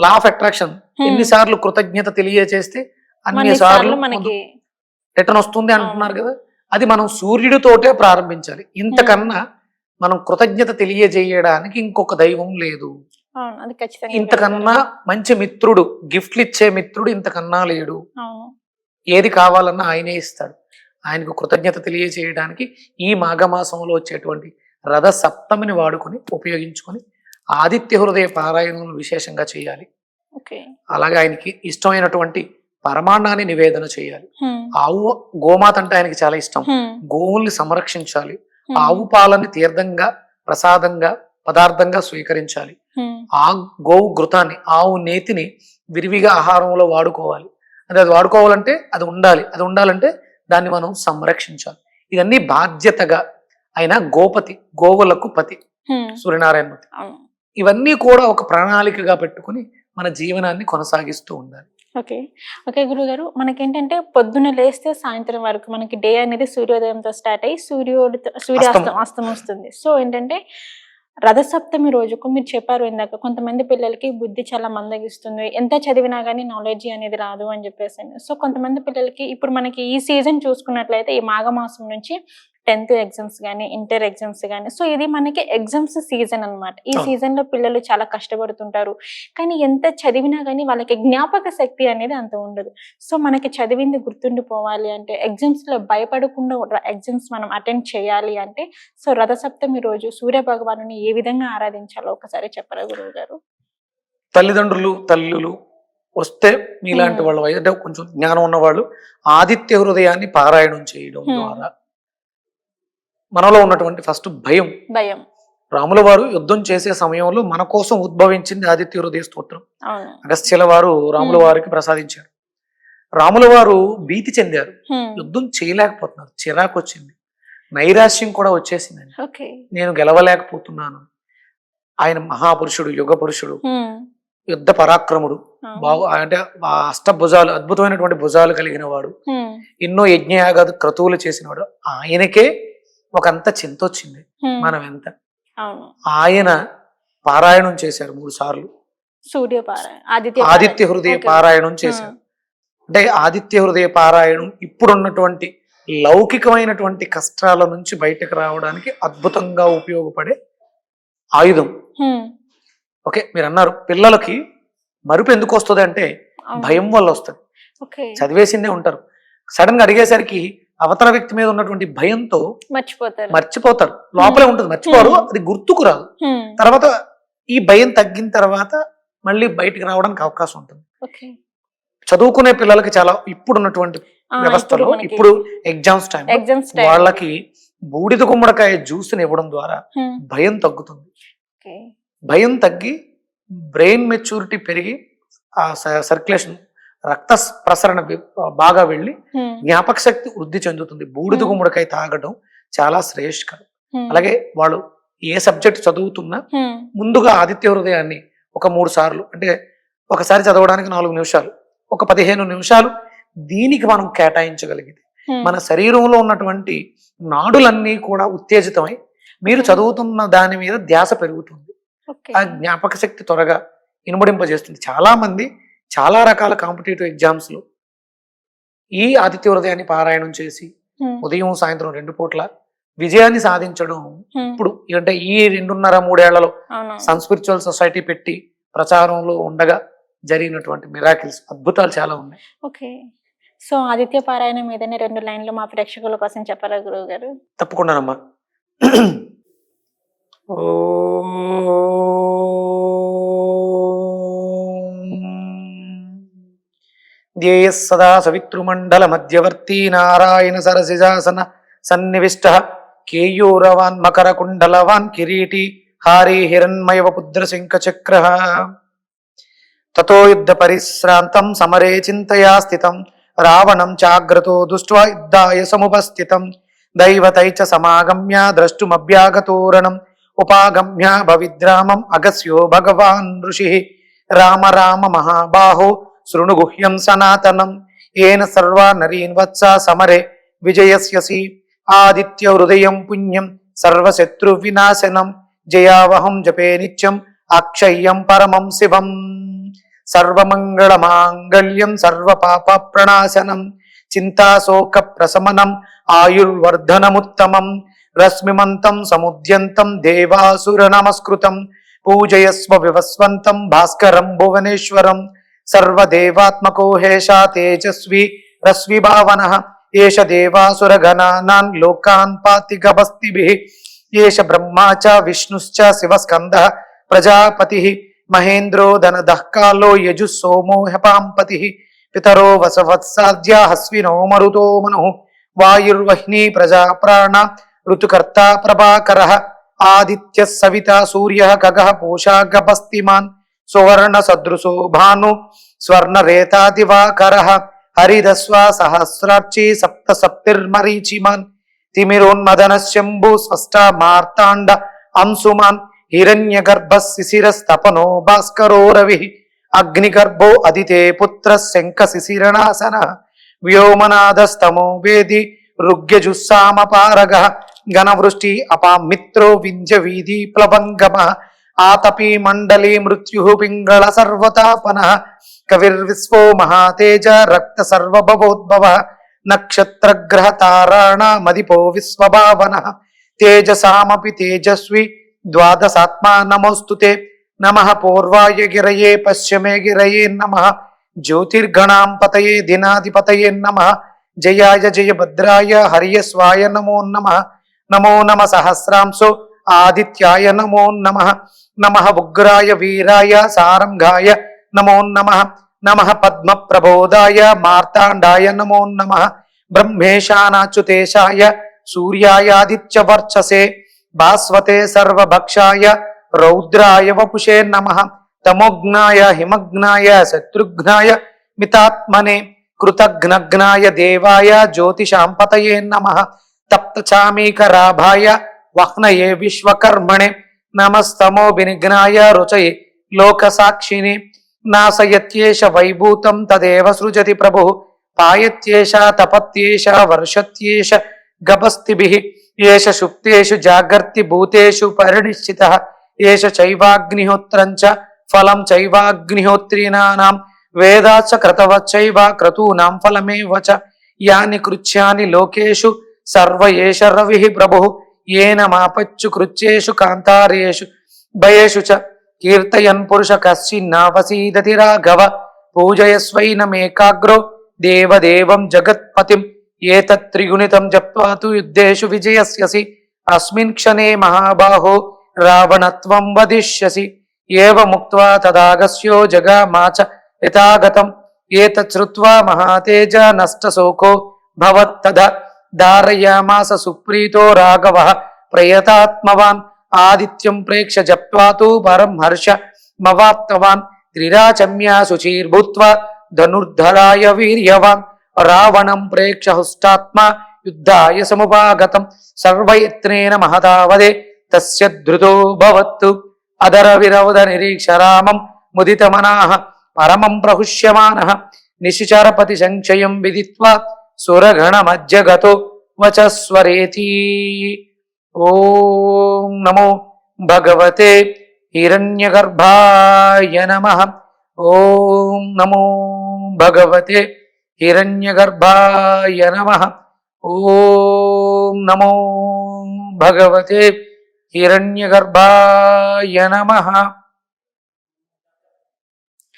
Law of attraction ఎన్నిసార్లు కృతజ్ఞత తెలియజేస్తే అన్ని సార్లు మనకి రిటర్న్ వస్తుంది అంటున్నారు కదా. అది మనం సూర్యుడితోటే ప్రారంభించాలి. ఇంతకన్నా మనం కృతజ్ఞత తెలియజేయడానికి ఇంకొక దైవం లేదు. ఇంతకన్నా మంచి మిత్రుడు గిఫ్ట్లు ఇచ్చే మిత్రుడు ఇంతకన్నా లేడు. ఏది కావాలన్నా ఆయనే ఇస్తాడు. ఆయనకు కృతజ్ఞత తెలియజేయడానికి ఈ మాఘమాసంలో వచ్చేటువంటి రథ సప్తమిని వాడుకొని ఉపయోగించుకొని ఆదిత్య హృదయ పారాయణం విశేషంగా చేయాలి. అలాగే ఆయనకి ఇష్టమైనటువంటి పరమాన్నాన్ని నివేదన చేయాలి. ఆవు గోమాత అంటే ఆయనకి చాలా ఇష్టం. గోవుల్ని సంరక్షించాలి. ఆవు పాలని తీర్థంగా ప్రసాదంగా పదార్థంగా స్వీకరించాలి. ఆ గోవు ఘృతాన్ని ఆవు నేతిని విరివిగా ఆహారంలో వాడుకోవాలి. అంటే అది వాడుకోవాలంటే అది ఉండాలి. అది ఉండాలంటే దాన్ని మనం సంరక్షించాలి. ఇవన్నీ బాధ్యతగా ఆయన గోపతి గోవులకు పతి. హ్మ్. ఇవన్నీ కూడా ఒక ప్రణాళికగా పెట్టుకుని మన జీవనాన్ని కొనసాగిస్తూ ఉండాలి. ఓకే. ఓకే గురుగారు మనకేంటంటే పొద్దున్న లేస్తే సాయంత్రం వరకు మనకి డే అనేది సూర్యోదయంతో స్టార్ట్ అయ్యి సూర్యోడితో సూర్యాస్తం అస్తం. అస్తం వస్తుంది. సో ఏంటంటే రథసప్తమి రోజుకు మీరు చెప్పారు ఇందాక కొంతమంది పిల్లలకి బుద్ధి చాలా మందగిస్తుంది ఎంత చదివినా కానీ నాలెడ్జ్ అనేది రాదు అని చెప్పేసి సో కొంతమంది పిల్లలకి ఇప్పుడు మనకి ఈ సీజన్ చూసుకున్నట్లయితే ఈ మాఘమాసం నుంచి టెన్త్ ఎగ్జామ్స్ కానీ ఇంటర్ ఎగ్జామ్స్ కానీ సో ఇది మనకి ఎగ్జామ్స్ సీజన్ అన్నమాట ఈ. సీజన్లో పిల్లలు చాలా కష్టపడుతుంటారు కానీ ఎంత చదివినా కానీ వాళ్ళకి జ్ఞాపక శక్తి అనేది అంత ఉండదు సో మనకి చదివింది గుర్తుండిపోవాలి అంటే ఎగ్జామ్స్లో భయపడకుండా ఎగ్జామ్స్ మనం అటెండ్ చేయాలి అంటే సో రథసప్తమి రోజు సూర్య భగవాను ఏ విధంగా ఆరాధించాలో ఒకసారి చెప్పరా గురువు గారు తల్లిదండ్రులు తల్లులు వస్తే మీలాంటి. వాళ్ళ అంటే కొంచెం జ్ఞానం ఉన్న వాళ్ళు ఆదిత్య హృదయాన్ని పారాయణం చేయడం. ద్వారా మనలో ఉన్నటువంటి ఫస్ట్ భయం. భయం. రాముల వారు యుద్ధం చేసే సమయంలో మన కోసం ఉద్భవించింది ఆదిత్య హృదయ స్తోత్రం. అగస్త్యుల వారు రాముల. వారికి ప్రసాదించారు. రాముల వారు భీతి చెందారు. యుద్ధం చేయలేకపోతున్నారు. చిరాకు వచ్చింది నైరాశ్యం కూడా వచ్చేసిందండి. నేను గెలవలేకపోతున్నాను. ఆయన మహాపురుషుడు యుగ పురుషుడు. యుద్ధ పరాక్రముడు. బాగు అంటే అష్టభుజాలు అద్భుతమైనటువంటి భుజాలు కలిగిన వాడు. ఎన్నో యజ్ఞయాగాది క్రతువులు చేసినవాడు. ఆయనకే ఒకంత చింత వచ్చింది. మనం ఎంత. ఆయన పారాయణం చేశారు మూడు సార్లు. సూర్య పారాయణ ఆదిత్య హృదయ. పారాయణం చేశారు. అంటే ఆదిత్య హృదయ పారాయణం ఇప్పుడున్నటువంటి లౌకికమైనటువంటి కష్టాల నుంచి బయటకు రావడానికి అద్భుతంగా ఉపయోగపడే ఆయుధం. ఓకే మీరు అన్నారు పిల్లలకి మరుపు ఎందుకు వస్తుంది అంటే. భయం వల్ల వస్తుంది. చదివేసిందే ఉంటారు. సడన్గా అడిగేసరికి అవతల వ్యక్తి మీద ఉన్నటువంటి భయంతో మర్చిపోతారు. మర్చిపోతారు లోపలే ఉంటుంది మర్చిపోరు Hmm. అది గుర్తుకు రాదు. హ్మ్. తర్వాత ఈ భయం తగ్గిన తర్వాత మళ్ళీ బయటికి రావడానికి అవకాశం ఉంటుంది. చదువుకునే పిల్లలకి చాలా ఇప్పుడు ఉన్నటువంటి ఆ, వ్యవస్థలో ఇప్పుడు ఎగ్జామ్స్ టైం వాళ్ళకి బూడిద గుమ్మడికాయ జ్యూస్ని ఇవ్వడం ద్వారా భయం తగ్గుతుంది. భయం తగ్గి బ్రెయిన్ మెచ్యూరిటీ పెరిగి ఆ సర్క్యులేషన్ రక్త ప్రసరణ బాగా వెళ్ళి. జ్ఞాపక శక్తి వృద్ధి చెందుతుంది బూడిద. గుమ్మడికాయ తాగడం చాలా శ్రేష్కరం హ్మ్. అలాగే వాళ్ళు ఏ సబ్జెక్ట్ చదువుతున్నా. ముందుగా ఆదిత్య హృదయాన్ని ఒక మూడు సార్లు అంటే ఒకసారి చదవడానికి నాలుగు నిమిషాలు ఒక పదిహేను నిమిషాలు దీనికి మనం కేటాయించగలిగితే. మన శరీరంలో ఉన్నటువంటి నాడులన్నీ కూడా ఉత్తేజితమై మీరు. చదువుతున్న దాని మీద ధ్యాస పెరుగుతుంది ఆ జ్ఞాపక శక్తి త్వరగా ఇనుమడింపజేస్తుంది చాలా మంది చాలా రకాల కాంపిటేటివ్ ఎగ్జామ్స్లో ఈ ఆదిత్య హృదయాన్ని పారాయణం చేసి. ఉదయం సాయంత్రం రెండు పూట్ల విజయాన్ని సాధించడం. ఇప్పుడు అంటే ఈ రెండున్నర మూడేళ్ళలో సన్ స్పిరిచువల్ సొసైటీ పెట్టి ప్రచారంలో ఉండగా జరిగినటువంటి మిరాకిల్స్ అద్భుతాలు చాలా ఉన్నాయి. ఓకే. సో ఆదిత్య పారాయణం ఏదైనా రెండు లైన్లు మా ప్రేక్షకుల కోసం చెప్పారా గురువు గారు? తప్పకుండానమ్మా. ధ్యేయ సదా సవితృమండల మధ్యవర్తి నారాయణ సరసిజాసన సన్నివిష్ట కేయూరవాన్ మకర కుండలవాన్ కిరీటి హారి హిరణ్మయవ పుద్ర శంఖ చక్ర తతో యుద్ధ పరిశ్రాంతం సమరే చింతయా స్థితం రావణం చాగ్రతో దృష్ట్వా యుద్ధాయ సముపస్థితం దైవతై చ సమాగమ్య ద్రష్టుమభ్యాగతోరణం ఉపాగమ్య భవిద్రామం అగస్యో భగవాన్ ఋషి. రామ రామ మహాబాహో శృణు గుహ్యం సనాతనం ఏన సర్వా నరీన్ వత్స సమరే విజయస్యసి. ఆదిత్య హృదయం పుణ్యం సర్వశత్రు వినాశనం. జయావహం జపే నిత్యం అక్షయ్యం పరమం శివం. సర్వమంగళమాంగళ్యం సర్వపాప ప్రణాశనం చింతాశోక ప్రశమనం ఆయుర్వర్ధనముత్తమం. రశ్మిమంతం సముద్యంతం దేవాసుర నమస్కృతం పూజయస్వ వివస్వంతం భాస్కరం భువనేశ్వరం. सर्वदेवात्मको हेषा तेजस्वी रश्मिभावनः एष देवासुरगणानान् लोकान् पाति गभस्तिभिः एष ब्रह्मा च, विष्णुश्च, शिवस्कन्दः, प्रजापतिः, महेन्द्रो धनदः, कालो यजुः, सोमो हपाम्पतिः। पितरो वसवत्साद्या हस्विनो मरुतो मनुः। वायुर्वह्नी, प्रजाप्राण, ऋतुकर्ता, प्रभाकरः। आदित्यः सविता, सूर्यः गगः पोषा गभस्तिमान् సువర్ణ సదృశోభాను స్వర్ణ రేతాదివాకర హరిదస్వ సహస్రార్చి సప్త సప్తిర్మరీచిమాన్ తిమిరోన్మదన శంభు స్పష్ట మార్తాండ అంశుమాన్ హిరణ్య గర్భ శిశిరస్తపనో భాస్కరో రవి అగ్నిగర్భో అదితే పుత్ర శంఖ శిశిరణాసన వ్యోమనాదస్తమో వేది రుగ్యజుస్సామపారగ ఘనవృష్టి అపామిత్రో వింజ వీధి ప్లవంగమ ఆతపీ మండలి మృత్యు పింగళ సర్వతాపన కవిర్విశ్వో మహాతేజ రక్త సర్వభవోద్భవ నక్షత్రగ్రహ తారాణ మదిపో విశ్వభావన తేజసామపి తేజస్వి ద్వాదశాత్మా నమోస్తుతే నమ పూర్వాయ గిరయే పశ్చిమే గిరయే నమ జ్యోతిర్గణాం పతయే దినాధిపతయే నమ జయాయ జయ భద్రాయ హరియస్వాయ నమో నమ నమో నమ సహస్రాంశో आदिय नमो नम। नम उग्रा वीराय सारंगाय। नमो नम। नमः पद्मप्रबोधाय मार्ताण्डाय नमो नम। ब्रह्मेशानाच्युतेशा सूर्यायादित्यवर्चसे बास्वते सर्वक्षा रौद्रा वपुषे नमः। तमोघ्नाय हिमग्नाय शत्रुघ्नाय, मितात्मने, कृतघ्नघ्नाय, देवाय ज्योतिषापत नम। नमः వహ్నయే విశ్వకర్మణే నమస్తమో వినిఘ్నాయ రుచయే లోకసాక్షిని. నాశయత్యేష వైభూతం తదేవ సృజతి ప్రభు పాయత్యేష తపత్యేష వర్షత్యేష గభస్తిభిః ఏష సుప్తేషు జాగర్తి భూతేషు పరినిశ్చిత ఏష చైవాగ్నిహోత్రం చ ఫలం చైవాగ్నిహోత్రీణానాం వేదాచ క్రతవచ్చైవ క్రతూనాం ఫలమేవ చ యాని కృత్యాని లోకేషు సర్వ ఏష రవిః ప్రభుః ఏన మాపచ్చు కృత్యేషు కాంతారేషు భయేషు చ కీర్తయన్ పురుష కశ్చిన్నావసీదతి రాఘవ పూజయస్వైనమేకాగ్రో దేవదేవం జగత్పతిం ఏతత్రిగుణితం జప్వా తు యుద్ధేషు విజయస్యసి అస్మిన్ క్షణే మహాబాహో రావణత్వం వదిష్యసి ఏవ ముక్త్వా తదాగస్యో జగామాచ యథాగతం ఏతచ్రుత్వా మహాతేజ నష్టశోకో భవత్తద ధారయామాస సుప్రీతో రాఘవ ప్రయతాత్మవాన్ ఆదిత్యం ప్రేక్ష జప్వాతు పరం హర్ష మవాప్తవాన్ త్రిరాచమ్యా శుచీర్భూత్వా ధనుర్ధరాయ వీర్యవాన్ రావణం ప్రేక్ష హుష్టాత్మ యుద్ధాయ సముపాగతం సర్వయత్నేన మహతావదే తస్య ధృతో భవత్తు అదర విరవద నిరీక్ష రామం ముదితమనాహ పరమం ప్రహుష్యమాన నిశిచరపతి సంక్షయం విదిత్వా సురగణమజ్జగతో వచస్వరేతి ఓం నమో భగవతే హిరణ్యగర్భాయ నమ ఓం నమో భగవతే హిరణ్యగర్భాయ నమ ఓం నమో భగవతే హిరణ్యగర్భాయ నమ